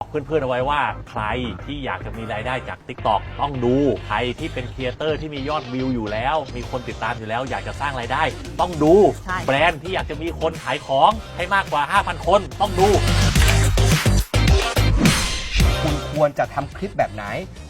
บอกเพื่อนๆเอาไว้ว่าใครที่อยากจะมีรายได้จาก Tik t o อกต้องดู ใครที่เป็นครีเอเตอร์ที่มียอดวิวอยู่แล้ว มีคนติดตามอยู่แล้ว อยากจะสร้างรายได้ ต้องดู ใช่ แบรนด์ที่อยากจะมีคนขายของให้มากกว่า 5,000 คนต้องดู คุณควรจะทำคลิปแบบไหน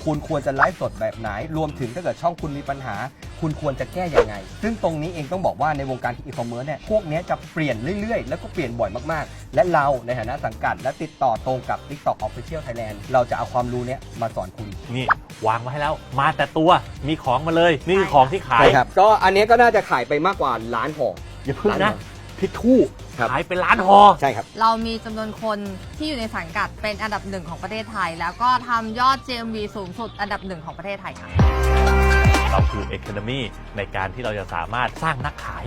คุณควรจะไลฟ์สดแบบไหน รวมถึงถ้าเกิดช่องคุณมีปัญหา คุณควรจะแก้ยังไง ซึ่งตรงนี้เองต้องบอกว่าในวงการอีคอมเมิร์ซเนี่ยพวกเนี้ยจะเปลี่ยนเรื่อยๆ แล้วก็เปลี่ยนบ่อยมากๆ และเราในฐานะสังกัด และติดต่อตรงกับ TikTok Official Thailand เราจะเอาความรู้เนี้ยมาสอนคุณ นี่ วางมาให้แล้ว มาแต่ตัวมีของมาเลย นี่คือของที่ขายใช่ครับก็อันเนี้ยก็น่าจะขายไปมากกว่าล้านห่ออย่าเพิ่งล้านะห่อทิชชู่ครับ ขายเป็นล้านหอ ใช่ครับ เรามีจำนวนคนที่อยู่ในสังกัดเป็นอันดับหนึ่งของประเทศไทย แล้วก็ทำยอด GMV สูงสุดอันดับหนึ่งของประเทศไทยค่ะ เราคือ Economy ในการที่เราจะสามารถสร้างนักขาย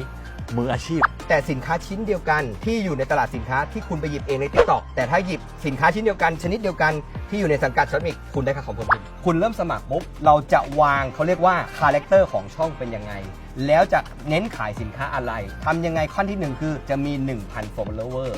มืออาชีพ แต่สินค้าชิ้นเดียวกันที่อยู่ในตลาดสินค้าที่คุณไปหยิบเองใน TikTok แต่ถ้าหยิบสินค้าชิ้นเดียวกัน ชนิดเดียวกันที่อยู่ในสังกัดช็อตมิกคุณได้ค่าของผลบุญคุณเริ่มสมัครปุ๊บเราจะวางเขาเรียกว่าคาแรคเตอร์ของช่องเป็นยังไงแล้วจะเน้นขายสินค้าอะไรทำยังไงขั้นที่หนึ่งคือจะมี 1,000 follower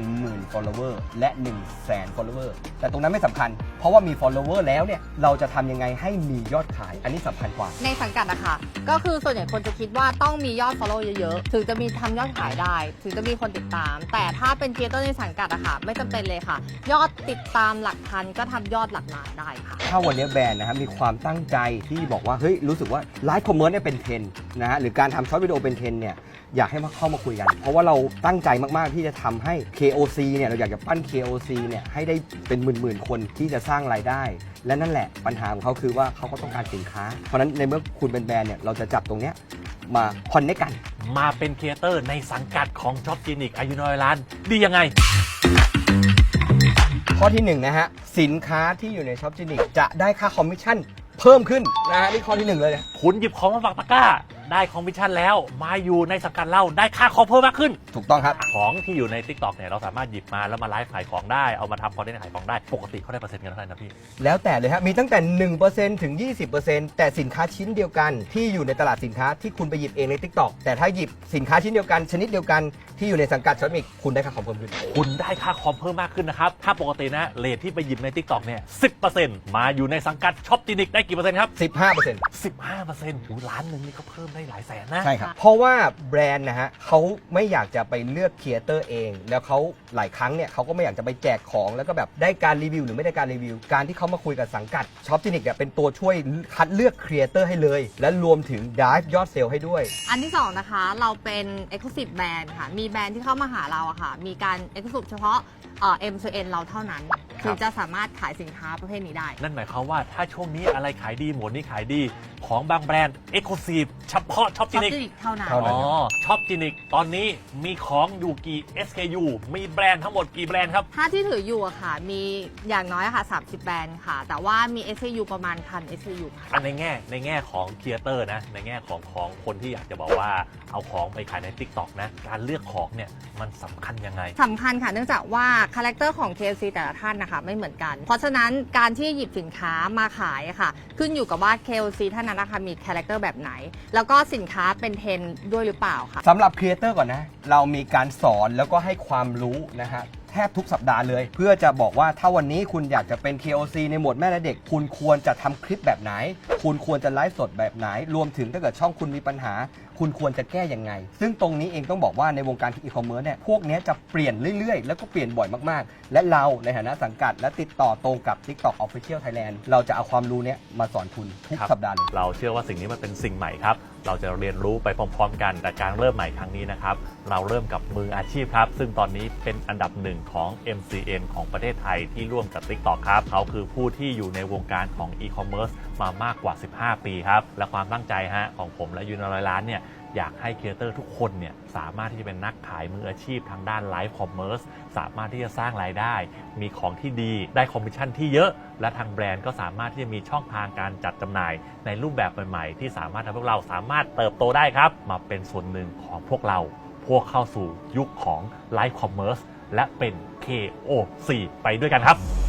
10,000 follower และ 1 0 0 0 0 0 follower แต่ตรงนั้นไม่สำคัญ เพราะว่ามี follower แล้วเนี่ยเราจะทำยังไงให้มียอดขาย อันนี้สำคัญกว่า ในสังกัดนะคะ ก็คือส่วนใหญ่คนจะคิดว่าต้องมียอด follow เยอะๆ ถึงจะมีทำยอดขายได้ ถึงจะมีคนติดตาม แต่ถ้าเป็นครีเอเตอร์ในสังกัดอะค่ะ ไม่จำเป็นเลยค่ะ ยอดติดตามหลักพันก็ทำยอดหลักล้านได้ค่ะ ถ้าวันนี้แบรนด์นะครับมีความตั้งใจที่บอกว่าเฮ้ยรู้สึกว่าไลฟ์คอมเมอร์สเนี่ยเป็นเทรนด์นะฮะหรือการทำช็อตวิดีโอเป็นเทรนด์เนี่ยอยากให้มาเข้ามาคุยกัน เพราะว่าเราตั้งใจมาก ๆ ที่จะทำให้ KOC เนี่ยเราอยากจะปั้น KOC เนี่ยให้ได้เป็นหมื่น ๆ คนที่จะสร้างรายได้ และนั่นแหละปัญหาของเขาคือว่าเขาก็ต้องการสินค้า เพราะฉะนั้นในเมื่อคุณเป็นแบรนด์เนี่ยเราจะจับตรงเนี้ยมาคอนเนคกัน มาเป็นครีเอเตอร์ในสังกัดของช็อปจีนิกอายุน้อยล้าน ดียังไง ข้อที่หนึ่งนะฮะสินค้าที่อยู่ในช็อปจินิกจะได้ค่าคอมมิชชั่นเพิ่มขึ้นนะฮะนี่ข้อที่หนึ่งเลยนะ คุณหยิบของมาฝากตะกร้า ได้คอมมิชชั่นแล้ว มาอยู่ในสังกัดเราได้ค่าคอมเพิ่มมากขึ้น ถูกต้องครับ ของที่อยู่ใน Tik t o อกเนี่ยเราสามารถหยิบมาแล้วมาไลฟ์ขายของได้เอามาทำคอนเทนต์ขายของได้ปกติเขาได้เปอร์เซ็นต์กันเท่าไหร่นะพี่ แล้วแต่เลยฮะมีตั้งแต่ 1%ถึง 20%แต่สินค้าชิ้นเดียวกัน ที่อยู่ในตลาดสินค้าที่คุณไปหยิบเองใน TikTok แต่ถ้าหยิบสินค้าชิ้นเดียวกัน ชนิดเดียวกันที่อยู่ในสังกัดช็อตมิกคุณได้ค่าของเพิ่มขึ้น คุณได้ค่าคอมเพิ่มมากขึ้นนะครับ ถ้าปกตินะเลทที่ไปหยิบใน Tik t o อกเนี่ย10%มาอยู่ในสังกัดช็อปจีนิกได้กี่เปอร์เซ็นต์ครับ15% 15%หูล้านหนึ่งนี่ก็เพิ่มได้หลายแสนนะ ใช่ครับ เพราะว่าแบรนด์นะฮะเขาไม่อยากจะไปเลือกครีเอเตอร์เอง แล้วเขาหลายครั้งเนี่ยเขาก็ไม่อยากจะไปแจกของแล้วก็แบบได้การรีวิวหรือไม่ได้การรีวิว การที่เขามาคุยกับสังกัดช็อปจินิกเนี่ยเป็นตัวช่วยคัดเลือกครีเอเตอร์ให้เลย และรวมถึงด i v e ยอดเซลล์ให้ด้วย อันที่ 2 นะคะเราเป็น Exclusive Brand ค่ะ มีแบรนด์ที่เข้ามาหาเราอะค่ะ มีการ Exclusive เฉพาะเอ่อ M N เราเท่านั้นครับ ถึงจะสามารถขายสินค้าประเภทนี้ได้ นั่นหมายความว่าถ้าช่วงนี้อะไรขายดีหมวดนี้ขายดี ของบางแบรนด์ e x c l u s i v e เฉพาะช็อปช็จีอปนิกจินิกเท่านั้น เท่านั้นอ๋อช็อปจีนิกตอนนี้มีของอยู่กี่ SKU มีแบรนด์ทั้งหมดกี่แบรนด์ครับ ถ้าที่ถืออยู่อะค่ะ มีอย่างน้อยอะค่ะ 30 แบรนด์ค่ะ แต่ว่ามี SKU ประมาณพัน SKU ค่ะ อันในแง่ในแง่ของครีเอเตอร์นะ ในแง่ของของคนที่อยากจะบอกว่าเอาของไปขายใน Tik t o อกนะ การเลือกของเนี่ยมันสำคัญยังไง สำคัญค่ะ เนื่องจากว่าคาแรคเตอร์ของ KFC แต่ละท่านนะคะไม่เหมือนกัน เพราะฉะนั้นการที่หยิบสินค้ามาขายค่ะ ขึ้นอยู่กับว่า KOC ท่านนั้นนะคะมีคาแรคเตอร์แบบไหน แล้วก็สินค้าเป็นเทรนด์ด้วยหรือเปล่าค่ะ สำหรับครีเอเตอร์ก่อนนะ เรามีการสอนแล้วก็ให้ความรู้นะฮะ แทบทุกสัปดาห์เลย เพื่อจะบอกว่าถ้าวันนี้คุณอยากจะเป็น KOC ในหมวดแม่และเด็ก คุณควรจะทำคลิปแบบไหน คุณควรจะไลฟ์สดแบบไหน รวมถึงถ้าเกิดช่องคุณมีปัญหา คุณควรจะแก้ยังไง ซึ่งตรงนี้เองต้องบอกว่าในวงการอีคอมเมิร์ซเนี่ยพวกเนี้ยจะเปลี่ยนเรื่อยๆ แล้วก็เปลี่ยนบ่อยมากๆ และเราในฐานะสังกัด และติดต่อตรงกับ TikTok Official Thailand เราจะเอาความรู้เนี้ยมาสอนคุณทุกครับ สัปดาห์เลย เราเชื่อว่าสิ่งนี้มันเป็นสิ่งใหม่ครับ เราจะเรียนรู้ไปพร้อมๆ กัน แต่การเริ่มใหม่ครั้งนี้นะครับ เราเริ่มกับมืออาชีพครับ ซึ่งตอนนี้เป็นอันดับหนึ่งของ MCN ของประเทศไทยที่ร่วมกับ TikTok ครับ เขาคือผู้ที่อยู่ในวงการของ e-commerce มามากกว่า 15 ปีครับ และความตั้งใจฮะของผมและยูนร้อยล้านเนี่ย อยากให้ครีเอเตอร์ทุกคนเนี่ยสามารถที่จะเป็นนักขายมืออาชีพทางด้านไลฟ์คอมเมอร์สสามารถที่จะสร้างรายได้ มีของที่ดีได้คอมมิชชั่นที่เยอะ และทางแบรนด์ก็สามารถที่จะมีช่องทางการจัดจำหน่าย ในรูปแบบใหม่ๆ ที่สามารถทำให้พวกเราสามารถเติบโตได้ครับ มาเป็นส่วนหนึ่งของพวกเรา พวกเข้าสู่ยุคของไลฟ์คอมเมอร์สและเป็น KOC ไปด้วยกันครับ